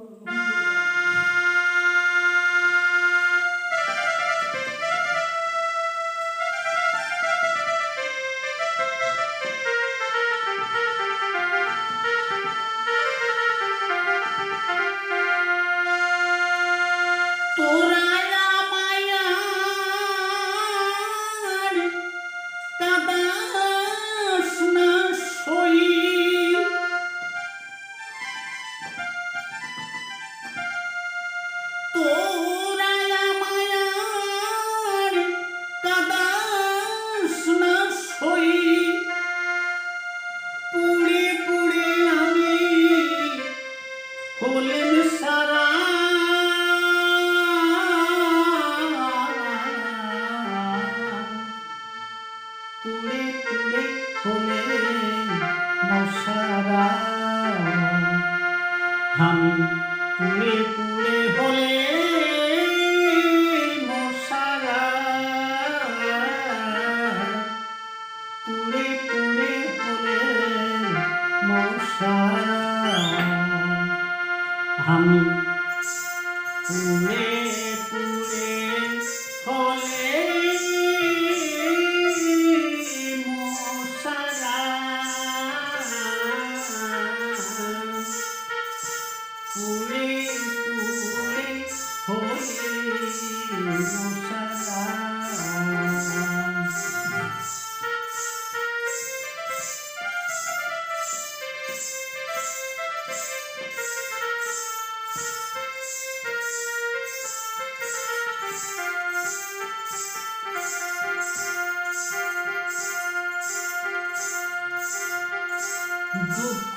Oh.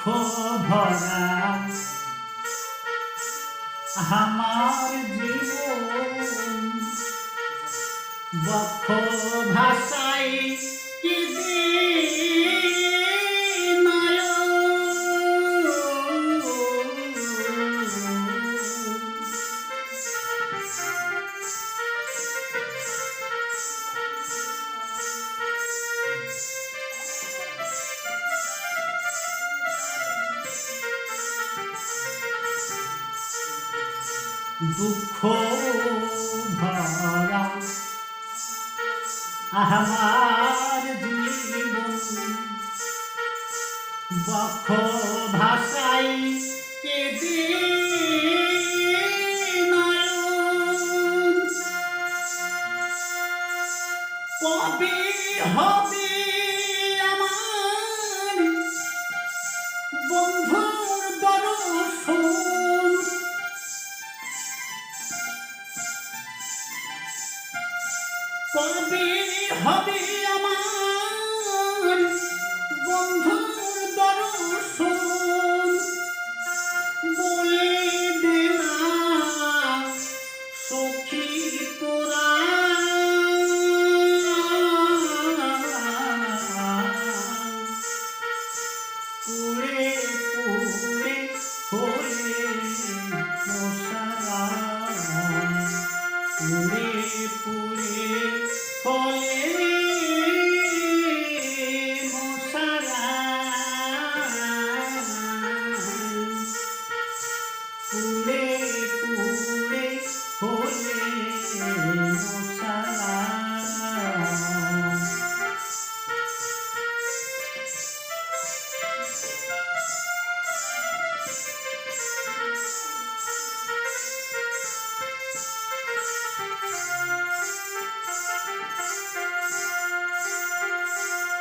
দুঃখ ভরা আমার জীবন বক্ষ ভাষায় কি দুঃখ ভরা। আমার জীবন বক্ষ ভাষায় কবে হবে আমার বন্ধুর দর্শন।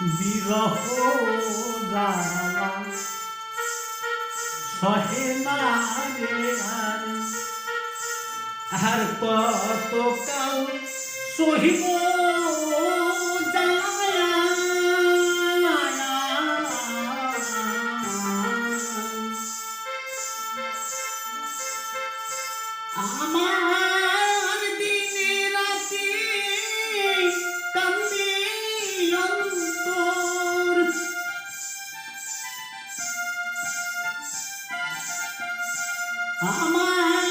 বিরহ সহে না রে আর আর কত কাল সহিব? Come on.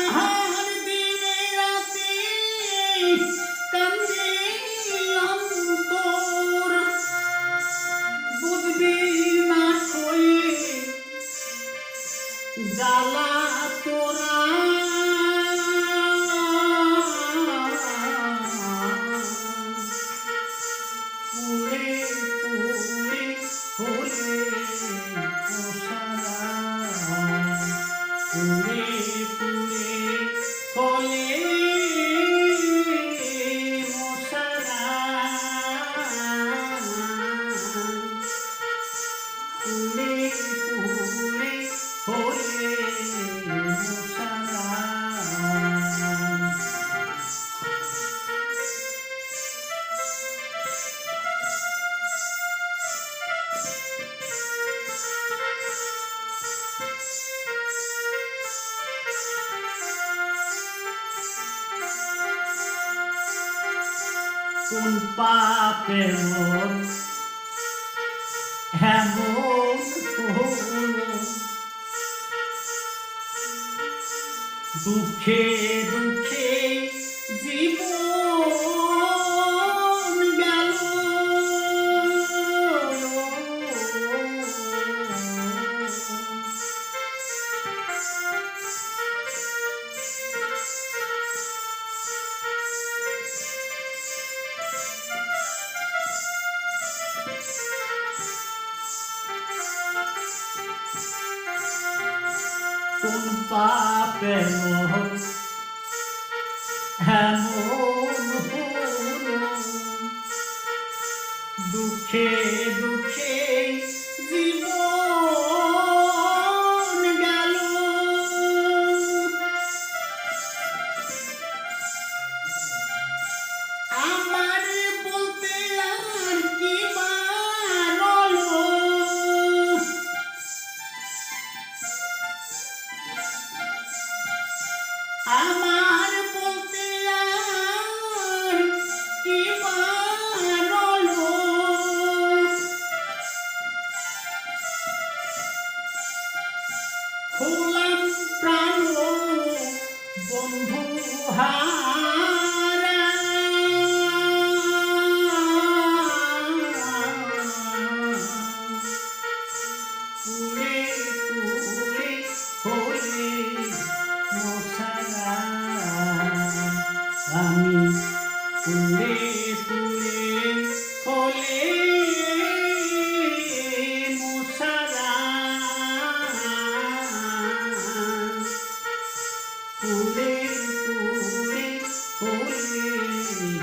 পুরে হয়ে un papelón. Amor. দুঃখে দুঃখে কোন পাপে মোহন এমন দুঃখে দুঃখ আমি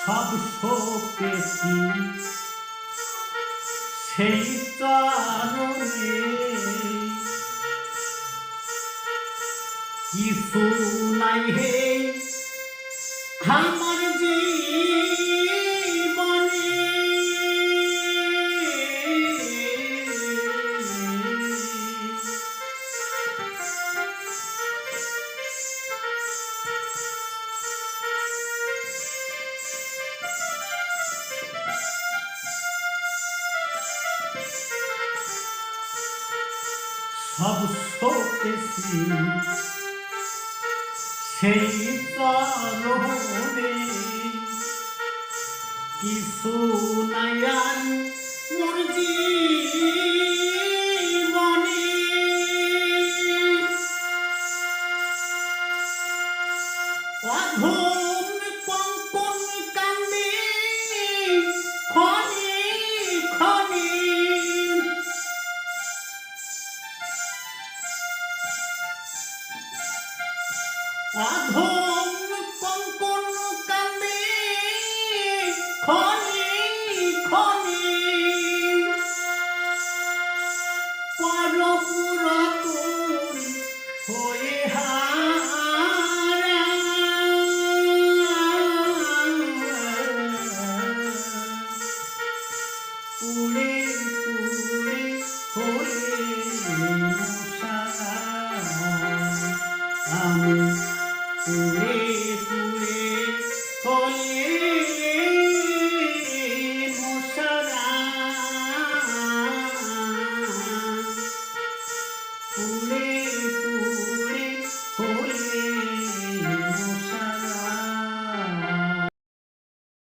সব শোকেছি সেই কারণে কিছু নাই হে? আমার জীবনে। সব শোকেছি সেই তরুণে। কিছু নাইয়ান মুরগি। আমি উড়ে